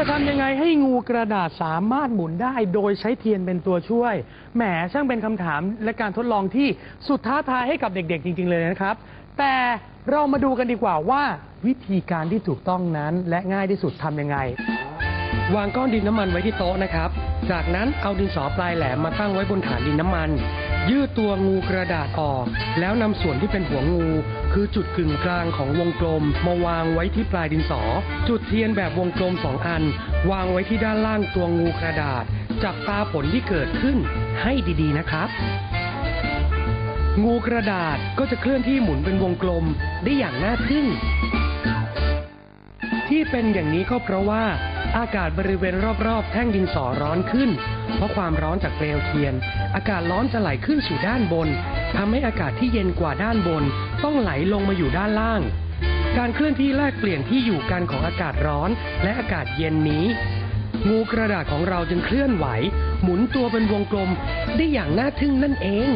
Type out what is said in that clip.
จะทำยังไงให้งูกระดาษสามารถหมุนได้โดยใช้เทียนเป็นตัวช่วย แหมช่างเป็นคำถามและการทดลองที่สุดท้าทายให้กับเด็กๆ จริง ๆ เลยนะครับ แต่เรามาดูกันดีกว่าว่าวิธีการที่ถูกต้องนั้นและง่ายที่สุดทำยังไง วางก้อนดินน้ำมันไว้ที่โต๊ะนะครับ จากนั้นเอาดินสอปลายแหลมมาตั้งไว้บนฐานดินน้ำมัน ยืดตัวงูกระดาษออก แล้วนำส่วนที่เป็นหัวงู คือจุดกึ่งกลางของวงกลม มาวางไว้ที่ปลายดินสอ จุดเทียนแบบวงกลมสองอัน วางไว้ที่ด้านล่างตัวงูกระดาษ จับตาผลที่เกิดขึ้นให้ดีๆนะครับ งูกระดาษก็จะเคลื่อนที่หมุนเป็นวงกลมได้อย่างน่าทึ่งที่เป็นอย่างนี้ก็เพราะว่า อากาศบริเวณรอบๆ แท่งดินสอร้อนขึ้น เพราะความร้อนจากเปลวเทียน อากาศร้อนจะไหลขึ้นสู่ด้านบนทำให้อากาศที่เย็นกว่าด้านบน ต้องไหลลงมาอยู่ด้านล่าง การเคลื่อนที่แลกเปลี่ยนที่อยู่กันของอากาศร้อนและอากาศเย็นนี้ งูกระดาษของเราจึงเคลื่อนไหว หมุนตัวเป็นวงกลมได้อย่างน่าทึ่งนั่นเอง